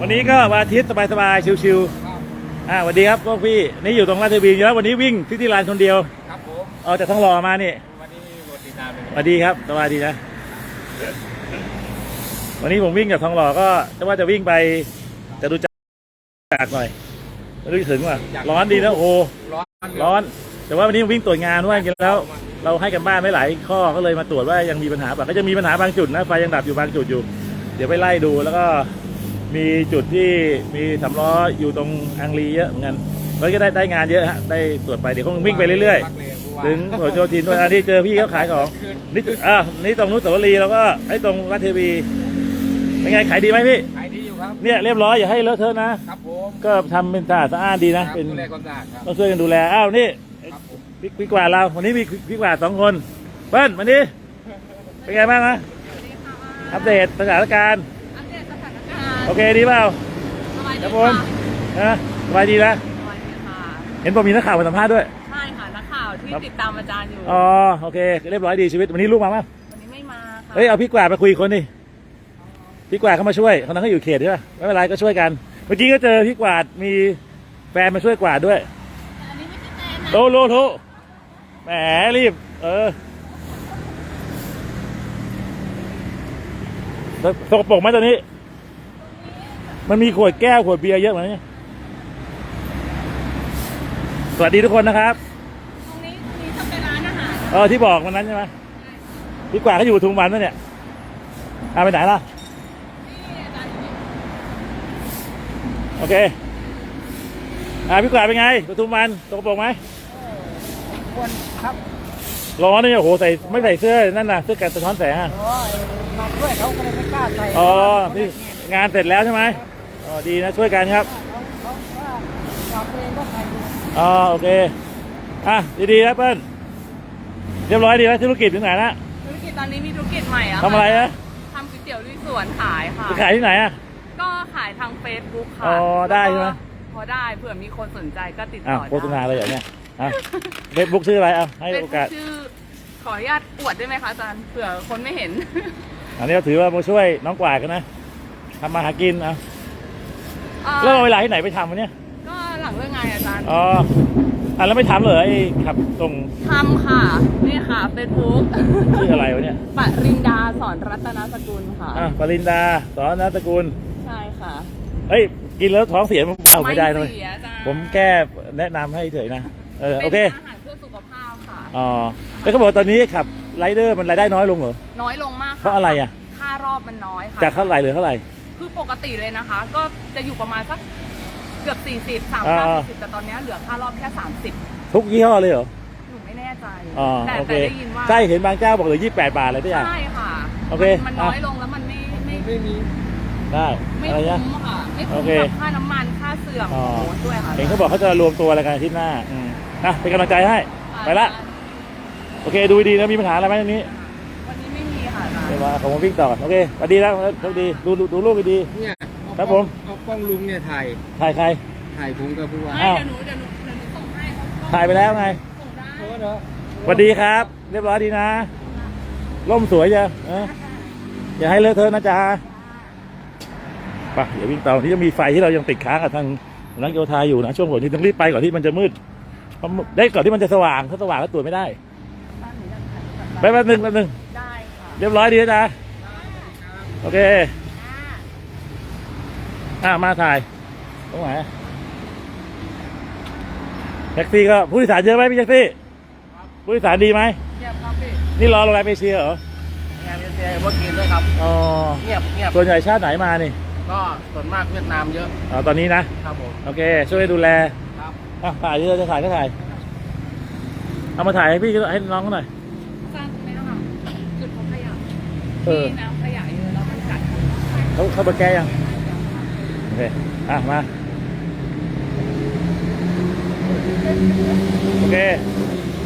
วันนี้ก็วันอาทิตย์สบายๆชิวๆอ่าสวัสดีครับพวกพี่นี่อยู่ตรงราชเทวีอยู่แล้ววันนี้วิ่งที่ที่ลานคนเดียวครับผมเอาจากท้องหล่อมานี่วันนี้บทติดตามเป็นสวัสดีครับสวัสดีนะ วันนี้ผมวิ่งกับทองหล่อก็จะว่าจะวิ่งไปจะดูจากหน่อยไม่รู้จะถึงว่ะร้อนดีนะโอ้โหร้อนร้อน แต่ว่าวันนี้วิ่งตรวจงานด้วยจริงๆแล้ว เราให้กันบ้านไม่หลายข้อก็เลยมาตรวจว่ายังมีปัญหาแบบก็จะมีปัญหาบางจุดนะไฟยังดับอยู่บางจุดอยู่ เดี๋ยวไปไล่ดูแล้วก็มีจุดที่มีสำล้ออยู่ตรงอังรีเยอะเหมือนกันแล้วก็ได้ได้งานเยอะฮะได้ตรวจไปเดี๋ยวคงวิ่งไปเรื่อยๆ ถึงหัวโจทินด้วยอันนี้เจอพี่เขาขายของนี่อะนี่ตรงนู้นสวรีแล้วก็ไอ้ตรงราชเทวีเป็นไงขายดีไหมพี่ขายดีอยู่ครับเนี่ยเรียบร้อยอย่าให้เลอะเทอะนะครับผมก็ทำเป็นสะอาดสะอ้านดีนะครับเป็นดูแลความสะอาดครับต้องช่วยกันดูแลอ้าวนี่ครับผมพี่พี่กวาดเราวันนี้มีพี่กวาดสองคนเปิ้ลวันนี้เป็นไงบ้างนะ อัปเดตสถานการณ์ อัปเดตสถานการณ์โอเคดีเปล่าสบายคดีรับผค่ะมนะสบายดีนะสบายดีค่ะ เห็นผมมีนักข่าวมาสัมภาษณ์ด้วย ใช่ค่ะ นักข่าวที่ครับติดตามอาจารย์อยู่ อ๋อ โอเค เรียบร้อยดีชีวิต วันนี้ลูกมาป่ะวันนี้ไม่มาค่ะเฮ้ย เอาพี่กวาดมาคุยอีกคนดิพี่กวาดเขามาช่วยคนนั้นเขาอยู่เขตใช่ป่ะไม่เป็นไรก็ช่วยกัน เมื่อกี้ก็เจอพี่กวาดมีแฟนมาช่วยกวาดด้วยอันนี้ไม่ใช่แฟนนะโลโลโลแหมรีบ เออ สสกปรกไหมตอนนี้ มันมีขวดแก้วขวดเบียร์เยอะเหมือนกันเนี่ยสวัสดีทุกคนนะครับ ตรงนี้ตรงนี้ทำเป็นร้านอาหารเออที่บอกวันนั้นใช่ไหมพี่กวาดเขาอยู่ปทุมวันปะเนี่ยเอาไปไหนล่ะ ที่อาจารย์อยู่นี่โอเค อ่าพี่กวาดเป็นไงปทุมวันสกปรกไหม ควรครับ ร้อนเนี่ยโอ้โหใส่ไม่ใส่เสื้อนั่นน่ะเสื้อกันสะท้อนแสงอะโอ้ยมาด้วยเขาก็เลยไม่กล้าใส่อ๋อนี่งานเสร็จแล้วใช่ไหมอ๋อดีนะช่วยกันครับเขาว่าฝากตัวเองก็ใส่อยู่อ๋อโอเคอะดีๆนะเปิ้ลเรียบร้อยดีแล้วธุรกิจถึงไหนละธุรกิจตอนนี้มีธุรกิจใหม่อะทำอะไรนะทำก๋วยเตี๋ยวลุยสวนขายค่ะไปขายที่ไหนอะก็ขายทางเฟซบุ๊กค่ะอ๋อได้ใช่ไหมแล้วก็พอได้เผื่อมีคนสนใจก็ติดอ้าวต่อได้โฆษณาเลยเหรอเนี่ยอะ เฟซบุ๊กชื่ออะไรอะให้เฟซโอบุ๊กาสกชื่อขออนุญาตอวดได้ไหมคะอาจารย์เผื่อคนไม่เห็น อันนี้เราถือว่ามาช่วยน้องกวาดกันนะทำมาหากินอะอ่าแล้วเอาเวลาที่ไหนไปทำวะเนี่ยก็หลังเลิกงานอาจารย์อ๋ออะแล้วไม่ทำเหรอไอ้ขับตรงทำค่ะ นี่ค่ะเฟซบุ๊กชื่ออะไรวะเนี่ยปรินดาสอนรัตนสกุลค่ะ อะปรินดาสอนนัตกุลใช่ค่ะ เฮ้ยกินแล้วท้องเสียมันเอาไม่ได้เลยเสียอาจารย์ผมแก้แนะนำให้เฉยนะ เออโอเคเป็นอาหารเพื่อสุขภาพค่ะ อ๋อแล้วเขาบอกตอนนี้ขับไรเดอร์มันรายได้น้อยลงเหรอ น้อยลงมากค่เพราะอะไรอะ ค่ารอบมันน้อยค่ะ จากเท่าไหร่เหลือเท่าไหร่ คือปกติเลยนะคะ ก็จะอยู่ประมาณสักเกือบ 40 3 อ่า 5 40แต่ตอนนี้เหลือค่ารอบแค่ 30ทุกยี่ห้อเลยเหรอ หนูไม่แน่ใจ อ๋อแต่โอเคแต่ได้ยินว่าใช่เห็นบางเจ้าบอกเหลือ28 บาทเลยทุกอย่าง ใช่ค่ะโอเคมันน้อยอะ ลงแล้วมันไม่ไม่ไม่มีได้ไม่อะไรคุ้นะมค่ะ ไม่โอคุ้มเคกับค่าน้ำมันค่าเสื่อมอ๋อโอ้โหด้วยค่ะ เห็นเขาบอกเขาจะรวมตัวอะไรกันอาที่หน้าอืม นะเป็นกำลังใจให้ ไปละ โอเค ดูดีนะมีปัญหาอะไรไหมตรงนี้วันนี้ไม่มีค่ะอาจารย์เดี๋ยวมาผมวิ่งต่อก่อนโอเคสวัสดีแล้วโชคดีดูดูดูลูกดี เนี่ยเอาครับกล้องผม เอากล้องลุงเนี่ยถ่ายๆถ่ายใคร ถ่ายผมกับผู้ว่าไม่อ้าว เดี๋ยวหนูเดี๋ยวหนูเดี๋ยวหนูส่งให้เขาถ่ายไปแล้วไงส่งได้โอ้เนอะสวัสดีครับ เรียบร้อยดีนะ ร่มสวยจ้ะเอออย่าให้เลอะเทอะนะจ๊ะไปเดี๋ยววิ่งต่อที่จะมีไฟที่เรายังติดค้างกับทางนักโยธาอยู่นะ ช่วงฝนนี้ต้องรีบไปก่อนที่มันจะมืดเพราะ ได้ก่อนที่มันจะสว่างถ้าสว่างแล้วตรวจไม่ได้บ้านหนูยังถ่ายรูปกลับไปบ้านแป๊บนึงแป๊บนึงได้ค่ะเรียบร้อยดีนะจ๊ะโอเคอ่ามาถ่ายตรงไหนแท็กซี่ก็ผู้โดยสารเยอะไหมพี่แท็กซี่ผู้โดยสารดีไหมเงียบครับพี่นี่รอโรงแรมเอเชียเหรองานเจเมื่อกี้ด้วยครับอ๋อเงียบเงียบส่วนใหญ่ชาติไหนมานี่ก็ส่วนมากเวียดนามเยอะอ๋อตอนนี้นะครับผม โอเค ช่วยดูแลครับ อะถ่ายที่เราจะถ่ายก็ถ่าย เอามาถ่ายให้พี่ให้น้องเขาหน่อย สร้างตรงนี้ค่ะจุดพบขยะเออ ที่น้ำขยะเยอะแล้วมันกัดเขาเขาไปแก้ยัง โอเค อะ มา โอเค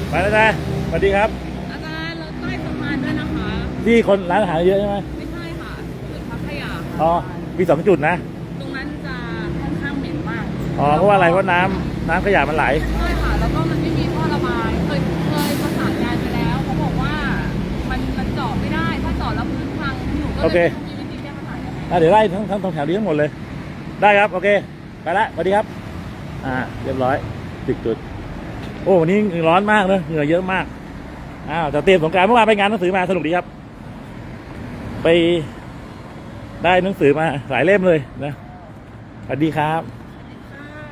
ไปแล้วนะสวัสดีครับ อาจารย์เราใต้สะพานด้วยนะคะ ที่คนร้านอาหารเยอะใช่ไหมไม่ใช่ค่ะ จุดพักขยะค่ะอ๋อ มีสองจุดนะ ตรงนั้นจะค่อนข้างเหม็นมากอ๋อ เพราะว่าอะไร เพราะน้ำ น้ำขยะมันไหล ใช่ค่ะ แล้วก็มันไม่มีท่อระบาย เคยเคยประสานงานไปแล้วเขาบอกว่ามันมันเจาะไม่ได้ ถ้าเจาะแล้วพื้นพังหนูก็โอเลเคยไม่รู้มีวิธีแก้ปัญหายังไง อะเดี๋ยวไล่ทั้งทั้งทั้งแถวนี้ทั้งหมดเลย ได้ครับ โอเค ไปละสวัสดีครับ อ่า เรียบร้อยติดจุด โอ้วันนี้ร้อนมากเลยเหงื่อเยอะมาก อ้าวแต่เตรียมสงกรารเมื่อวานไปงานหนังสือมาสนุกดีครับ ไปได้หนังสือมาหลายเล่มเลยนะสวัสดีครับส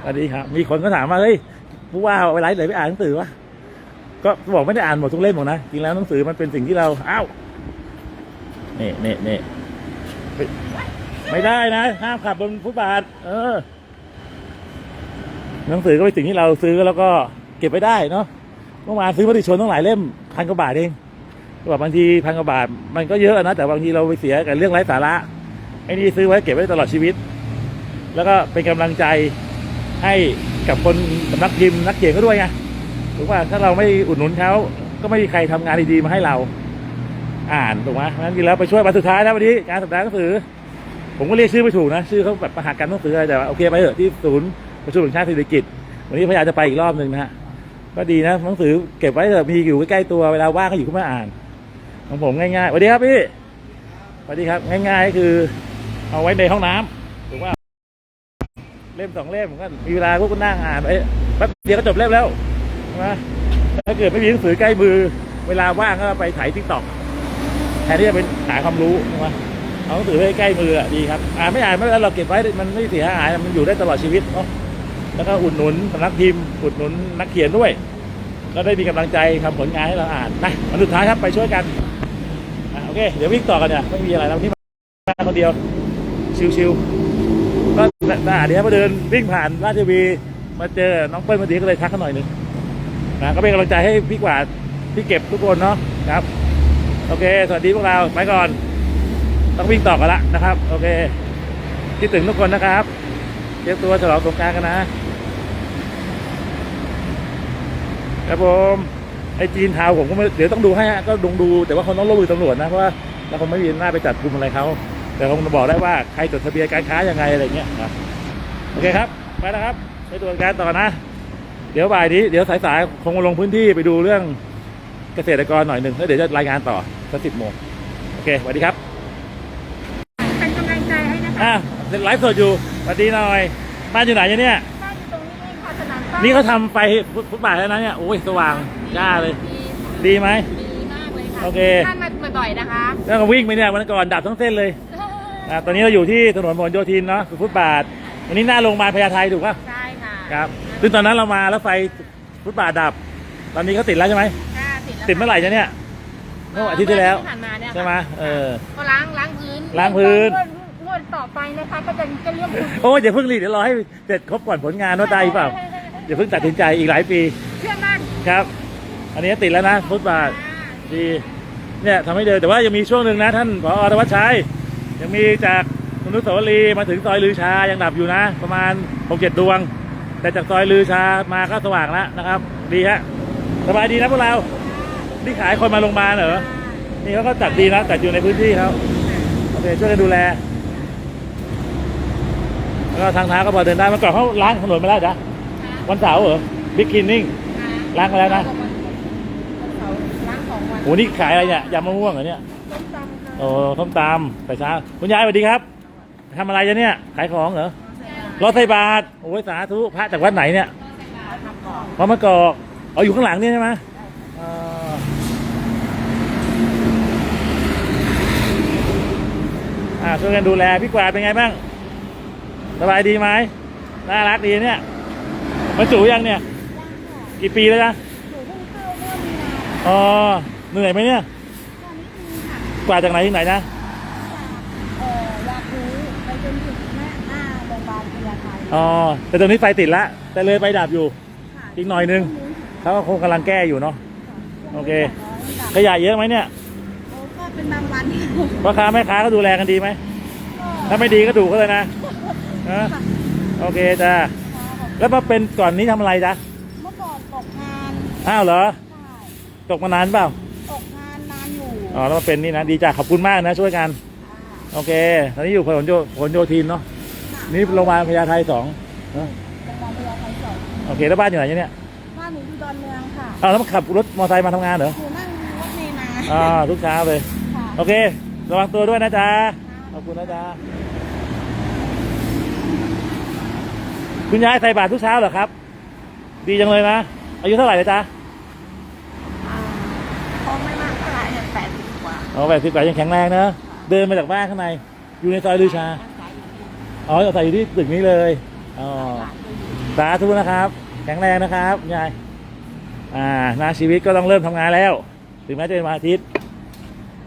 วัสดีครับ มีคนก็ถามว่าเฮ้ยผู้ว่าเอาเวลาไหนไปอ่านหนังสือวะก็บอกไม่ได้อ่านหมดทุกเล่มหรอกนะจริงแล้วหนังสือมันเป็นสิ่งที่เราอ้าวนี่นี่นี่ไม่ไม่ได้นะห้ามขับบนฟุตบาท เออ หนังสือก็เป็นสิ่งที่เราซื้อแล้วก็เก็บไว้ได้เนาะเมื่อวานซื้อมติชนต้องหลายเล่มพันกว่าบาทเองแบบบางทีพันกว่าบาทมันก็เยอะนะแต่บางทีเราไปเสียกับเรื่องไร้สาระไอ้นี่ซื้อไว้เก็บไว้ตลอดชีวิต แล้วก็เป็นกำลังใจ ให้กับคนสำนักพิมพ์นักเขียนก็ด้วยไงถูกป่ะถ้าเราไม่อุดหนุนเขาก็ไม่มีใครทำงานดีๆมาให้เรา อ่านถูกไหมนั้นจริงแล้วไปช่วยวันสุดท้ายนะวันนี้งานสัปดาห์หนังสือ ผมก็เรียกชื่อไม่ถูกนะ ชื่อเขาแบบมหากรรมหนังสืออะไรแต่ว่าโอเคไปเถอะที่ศูนย์ประชุมแห่งชาติเศรษฐกิจ วันนี้พยายามจะไปอีกรอบหนึ่งนะฮะก็ดีนะหนังสือเก็บไว้เถอะมีอยู่ใกล้ๆตัวเวลาว่างก็อยู่ขึ้นมาอ่านของผมง่ายๆสวัสดีครับพี่สวัสดีครับง่ายๆก็คือเอาไว้ในห้องน้ำถูกว่า ล่มสองเล่มก็มีเวลาก็นั่งอ่านไปแป๊บเดียวก็จบเล่มแล้วใช่ไหมถ้าเกิดไม่มีหนังสือใกล้มือ เวลาว่างก็ไปถ่ายทิกตอกแทนที่จะเป็นหาความรู้ใช่ไหมเอาหนังสือไว้ใกล้มืออะดีครับอ่านไม่อ่านไม่เป็นไรเราเก็บไว้มันไม่เสียหายมันอยู่ได้ตลอดชีวิตเนาะแล้วก็อุดหนุนสำนักพิมพ์อุดหนุนนักเขียนด้วย ก็ได้มีกำลังใจทำผลงานให้เราอ่านนะวันสุดท้ายครับไปช่วยกันโอเค เดี๋ยววิ่งต่อกันเนี่ยไม่มีอะไรแล้วที่มาคนเดียวชิวๆ ก็น่าเดี๋ยวมาเดินวิ่งผ่านราชบีมาเจอน้องเปิ้ลมาดีก็เลยทักเขาหน่อยหนึงนะก็เป็นกำลังใจให้พี่กวาดพี่เก็บทุกคนเนาะครับ โอเค สวัสดีพวกเราไปก่อน ต้องวิ่งต่อกันละนะครับ โอเคคิดถึงทุกคนนะครับเตรียมตัวฉลองสงการกันนะครับผมไอจีนทาวผมก็ไม่เดี๋ยวต้องดูให้ฮะก็ดงดูแต่ว่าเขาต้องลงมือตำรวจนะเพราะว่าเราคงไม่มีหน้าไปจัดกลุ่มอะไรเขา แต่คงจะบอกได้ว่าใครจดทะเบียนการค้ายังไงอะไรเงี้ยนะโอเคครับไปนะครับไปตรวจการต่อนะ เดี๋ยวบ่ายนี้เดี๋ยวสายๆคงมาลงพื้นที่ไปดูเรื่องเกษตรกรหน่อยหนึ่งแล้วเดี๋ยวจะรายงานต่อสักสิบโมงโอเคสวัสดีครับเป็นกำลังใจให้นะคะอะไลฟ์สดอยู่สวัสดีหน่อยบ้านอยู่ไหนเนี่ยบ้านอยู่ตรงนี้เองค่ะสนามป้านี่เขาทำไฟฟุตฟุตบาทแล้วนะเนี่ยโอ้ยสว่างจ้าเลย ดีไหมดีมากเลยค่ะโอเคท่านมาบ่อยๆนะคะแล้วก็วิ่งไปเนี่ยวันก่อนดับทั้งเส้นเลย อะตอนนี้เราอยู่ที่ถนนพหลโยธินเนาะฟุตบาทวันนี้หน้าโรงพยาบาลพญาไทถูกป่ะใช่ค่ะครับซึ่งตอนนั้นเรามาแล้วไฟฟุตบาทดับ ตอนนี้เขาติดแล้วใช่ไหมค่ะติดแล้วติดเมื่อไหร่จะเนี่ยเมื่ออาทิตย์ที่แล้วเมื่ออาทิตย์ที่ผ่านมาเนี่ยค่ะใช่ไหมเออก็ล้างล้างพื้นล้างพื้นงวดงวดต่อไปนะคะก็จะจะเรียกคุณโอ้ยอย่าเพิ่งรีบเดี๋ยวรอให้เสร็จครบก่อนผลงานว่าได้หรือเปล่าอย่าเพิ่งตัดสินใจอีกหลายปีเชื่อมั่นครับ อันนี้ติดแล้วนะฟุตบาทดีเนี่ยทำให้เดินแต่ว่ายังมีช่วงหนึ่งนะท่านผอธวัชชัย ยังมีจากมนุษย์สาวรีย์มาถึงซอยลือชายังดับอยู่นะ ประมาณหกเจ็ดดวง แต่จากซอยลือชามาก็สว่างแล้วนะครับ ดีฮะสบายดีนะพวกเรานี่ขายคนมาโรงพยาบาลเหรอนี่เขาก็จัดดีนะจัดอยู่ในพื้นที่เขาโอเคช่วยกันดูแลแล้วก็ทางเท้าก็พอเดินได้เมื่อก่อนเขาล้างถนนไม่ได้จ้ะวันเสาร์เหรอบิ๊กคินนิ่งล้างมาแล้วนะล้างสองวันโหนี่ขายอะไรเนี่ยยำมะม่วงเหรอเนี่ยต้มตำค่ะ โอ้ส้มตำแต่เช้าคุณยายสวัสดีครับทำอะไรจะเนี่ยขายของเหรอรถไฟบาทโอ้ยสาธุพระจากวัดไหนเนี่ยวัดมะกอกเอาอยู่ข้างหลังนี่ใช่ไหมอ่าอ่าช่วยกันดูแลพี่กวาดเป็นไงบ้างสบายดีไหมน่ารักดีเนี่ยมาจูยังเนี่ย กี่ปีแล้วนะหนูเพิ่งเข้าเมื่อมีนาอ๋อเหนื่อยไหมเนี่ยตอนนี้มีค่ะ กวาดจากไหนที่ไหนนะจากเอ่ออยากรู้ไปจนถึงแม่หน้าโรงพยาบาลพญาไทอ๋อแต่ตอนนี้ไฟติดละแต่เลยไปดับอยู่ ค่ะอีกหน่อยนึง เขาก็คงกำลังแก้อยู่เนาะ โอเค ขยะเยอะไหมเนี่ยโอ้ก็เป็นบางวันพ่อค้าแม่ค้าก็ดูแลกันดีไหม ถ้าไม่ดีก็ดูเขาเลยนะนะโอเคจ้าแล้วมาเป็นก่อนนี้ทำอะไรจ๊ะเมื่อก่อนตกงานอ้าวเหรอใช่ตกมานานเปล่า ตกงานนาน อยู่อ๋อแล้วมาเป็นนี่นะดีจ้าขอบคุณมากนะ ช่วยกันโอเคตอนนี้อยู่พหลโยพหลโยธินเนาะนี่โรงพยาบาลพญาไทสองเนอะโรงพยาบาลพญาไทสองโอเคแล้วบ้านอยู่ไหนเนี่ยบ้านหนูอยู่ดอนเมืองค่ะอ้าวแล้วมาขับรถมอเตอร์ไซค์มาทำงานเหรอหนูนั่งรถเมล์มาอ่าทุกเช้าเลยค่ะโอเคระวังตัวด้วยนะจ๊ะขอบคุณนะจ๊ะคุณยายใส่บาตรทุกเช้าเหรอครับ ดีจังเลยนะอายุเท่าไหร่เลยจ๊ะอ่า คงไม่มากเท่าไหร่เนี่ยแปดสิบกว่าอ๋อแบบสิบกว่ายังแข็งแรงเนอะเดินมาจากบ้านข้างใน อยู่ในซอยลือชา อ๋อใส่อยู่ที่ตึกนี้เลย อ๋อ สาธุนะครับ แข็งแรงนะครับคุณยาย อ่านาชีวิตก็ต้องเริ่มทำงานแล้ว ถึงแม้จะเป็นวันอาทิตย์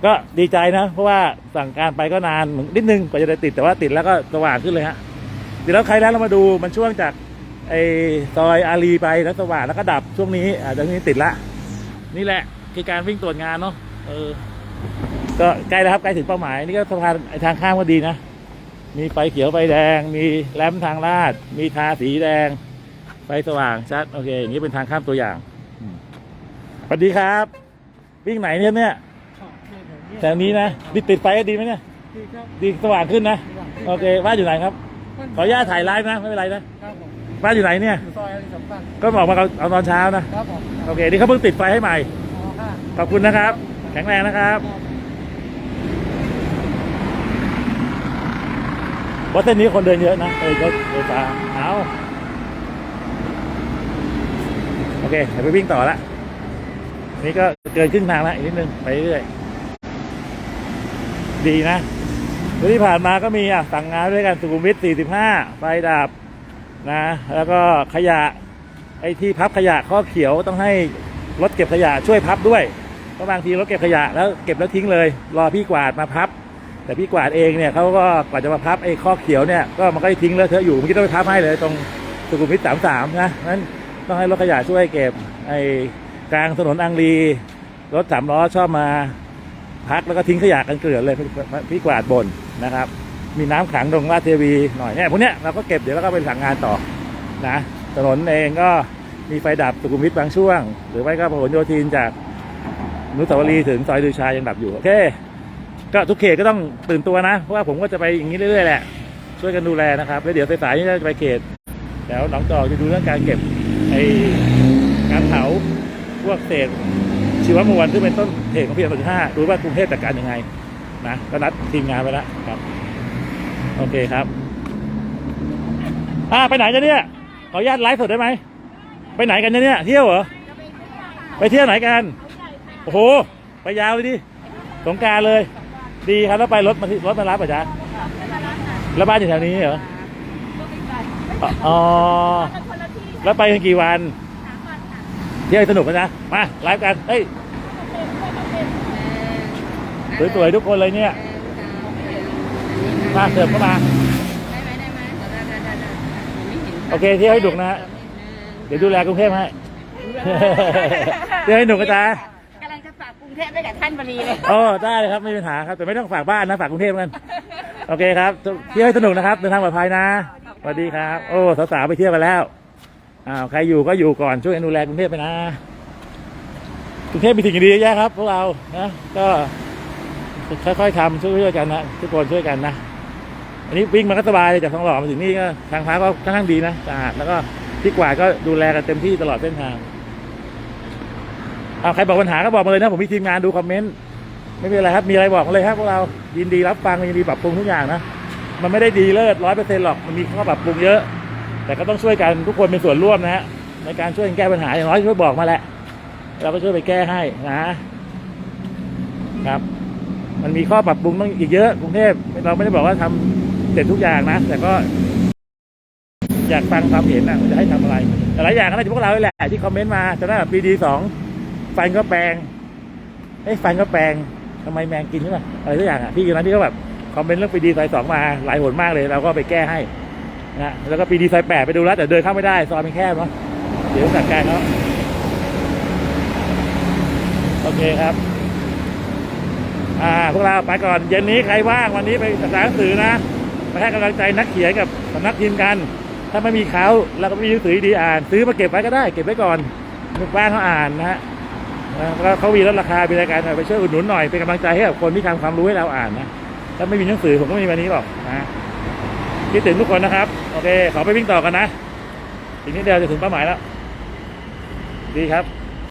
ก็ดีใจนะ เพราะว่าสั่งการไปก็นานเหมือนนิดนึงกว่าจะได้ติดแต่ว่าติดแล้วก็สว่างขึ้นเลยฮะติดแล้วใครแล้วเรามาดูมันช่วงจากไอ้ซอยอารีไปแล้วสว่างแล้วก็ดับช่วงนี้อ่าตอนนี้ติดละนี่แหละ คือการวิ่งตรวจงานเนาะเออ ก็ใกล้แล้วครับใกล้ถึงเป้าหมายนี่ก็สะพานไอ้ทางข้ามก็ดีนะ มีไฟเขียวไฟแดง มีแลมป์ทางลาด มีทาสีแดง ไฟสว่างชัดโอเคอย่างนี้เป็นทางข้ามตัวอย่างอืมสวัสดีครับ วิ่งไหนเนี่ยเนี่ยแถวนี้นะดิติดไฟก็ดีไหมเนี่ยดีสว่างขึ้นนะโอเคบ้านอยู่ไหนครับขออนุญาตถ่ายไลฟ์นะไม่เป็นไรนะครับผมบ้านอยู่ไหนเนี่ยอยู่ซอยอะไรสำคัญก็บอกมาเอาเอาตอนเช้านะครับผมโอเคนี่เขาเพิ่งติดไฟให้ใหม่อ๋อค่ะ ขอบคุณนะครับ แข็งแรงนะครับว่าะเส้นนี้คนเดินเยอะนะเออก็เออฟ้าเอาโอเคเดี๋ยวไปวิ่งต่อละนี่ก็เกินครึ่งทางละอีกนิดนึงไปเรื่อยดีนะวันที่ผ่านมาก็มีอะสั่งงานด้วยกันสุขุมวิท 45 ไฟดับนะ แล้วก็ขยะไอ้ที่พับขยะข้อเขียวต้องให้รถเก็บขยะช่วยพับด้วย เพราะบางทีรถเก็บขยะแล้วเก็บแล้วทิ้งเลย รอพี่กวาดมาพับ แต่พี่กวาดเองเนี่ยเขาก็กว่าจะมาพับไอ้ข้อเขียวเนี่ยก็มันก็ทิ้งแล้วเธอะอยู่เมื่อกี้ต้องไปพับให้เลย ตรงสุขุมวิทสามสามนะนั้นต้องให้รถขยะช่วยเก็บไอ้กลางถนนอังรีรถสามล้อชอบมาพักแล้วก็ทิ้งขยะกันเกลื่อนเลยพี่กวาดบนนะครับ มีน้ำขังตรงลาเทวีหน่อยเนี่ยพวกเนี้ยเราก็เก็บเดี๋ยวเราก็ไปสั่งงานต่อนะถนนเองก็มีไฟดับสุขุมวิทบางช่วง หรือไม่ก็พหลโยธินจาก นุสาวรีย์ถึงซอยลือชายังดับอยู่โอเคก็ทุกเขตก็ต้องตื่นตัวนะ เพราะว่าผมก็จะไปอย่างนี้เรื่อยๆแหละ ช่วยกันดูแลนะครับแล้วเดี๋ยวสายๆนี่จะไปเขตแถวหนองจอกจะดูเรื่องการเก็บไอ้การเผาพวกเศษชีวมวลซึ่งเป็นต้นเหตุของพีเอ็มสิบห้าดูว่ากรุงเทพจัดการยังไงนะก็นัดทีมงานไปแล้วครับ โอเคครับ อ่าไปไหนกันเนี่ยขออนุญาตไลฟ์สดได้ไหมไปไหนกันเนี่ยเที่ยวเหรอไปเที่ยวไหนกัน อ้โห ไปยาวเลยดิสงกรารเลย ดีครับแล้วไปรถมาที่รถมารับป่ะจ๊ะแล้วบ้านอยู่แถวนี้เหรออ๋ออ๋อแล้วไปกันกี่วันเที่ยวให้สนุกกันนะมาไลฟ์กันเฮ้ยสวยๆทุกคนเลยเนี่ยมาเสิร์ฟเข้ามาได้ไหมได้ไหมได้ได้ได้ได้ไม่เห็นโอเคเที่ยวให้ดุนะฮะเดี๋ยวดูแลกรุงเทพให้เที่ยวให้หนุกกันจ้ากำลังจะฝากกรุง เทพไว้กับท่านพอดีเลยโอ้ได้เลยครับไม่มีปัญหาครับแต่ไม่ต้องฝากบ้านนะฝากกรุงเทพกันโอเคครับเที่ยวให้สนุกนะครับเดินทางปลอดภัยนะสวัสดีครับ โอ้สาวๆไปเที่ยวกันแล้วอ้าวใครอยู่ก็อยู่ก่อนช่วยกันดูแลกรุงเทพไปนะกรุงเทพมีสิ่งดีเยอะแยะครับพวกเรานะก็ค่อยๆทำช่วยๆกันนะทุกคนช่วยกันนะอันนี้วิ่งมาก็สบายเลยจากทองหล่อมาถึงนี่ก็ทางเท้าก็ค่อนข้างดีนะสะอาดแล้วก็ที่กวาดก็ดูแลกันเต็มที่ตลอดเส้นทาง อ้าใครบอกปัญหาก็บอกมาเลยนะ ผมมีทีมงานดูคอมเมนต์ไม่มีอะไรครับมีอะไรบอกมาเลยครับพวกเรายินดีรับฟังยินดีปรับปรุงทุกอย่างนะมันไม่ได้ดีเลิศร้อยเปอร์เซ็นต์หรอกมันมีข้อปรับปรุงเยอะ แต่ก็ต้องช่วยกันทุกคนเป็นส่วนร่วมนะฮะในการช่วยแก้ปัญหาอย่างน้อยช่วยบอกมาแหละเราก็ช่วยไปแก้ให้นะครับ มันมีข้อปรับปรุงต้องอีกเยอะกรุงเทพเราไม่ได้บอกว่าทำเสร็จทุกอย่างนะแต่ก็ อยากฟังความเห็นนะจะให้ทำอะไรแต่หลายอย่างก็น่าจะพวกเราแหละที่คอมเมนต์มาจะได้แบบปีดีสอง ฟันก็แปลงเอ้ยฟันก็แปลงทำไมแมงกินใช่ไหมอะไรทุกอย่างอะพี่คนนั้นที่เขาแบบคอมเมนต์เรื่องปีดีไซน์สองมาหลายหนมากเลยเราก็ไปแก้ให้นะแล้วก็ปีดีไซน์แปดไปดูแล้วแต่เดินเข้าไม่ได้ซอยมันแคบเนาะเดี๋ยวจัดการเขาะโอเคครับ อ่าพวกเราไปก่อนเย็นนี้ใครว่างวันนี้ไปศึกษาหนังสือนะไปให้กำลังใจนักเขียนกับสำนักพิมพ์กัน ถ้าไม่มีเขาเราก็มีหนังสือดีอ่าน ซื้อมาเก็บไว้ก็ได้ เก็บไว้ก่อนบ้านเขาอ่านนะฮะ นะแล้วเขามีลดราคามีรายการหน่อยไปช่วยอุดหนุนหน่อยเป็นกำลังใจให้กับคนที่ทำความรู้ให้เราอ่านนะถ้าไม่มีหนังสือผมก็ไม่มีวันนี้หรอกนะคิดถึงทุกคนนะครับ โอเค ขอไปวิ่งต่อกันนะอีกนิดเดียวจะถึงเป้าหมายแล้ว ดีครับ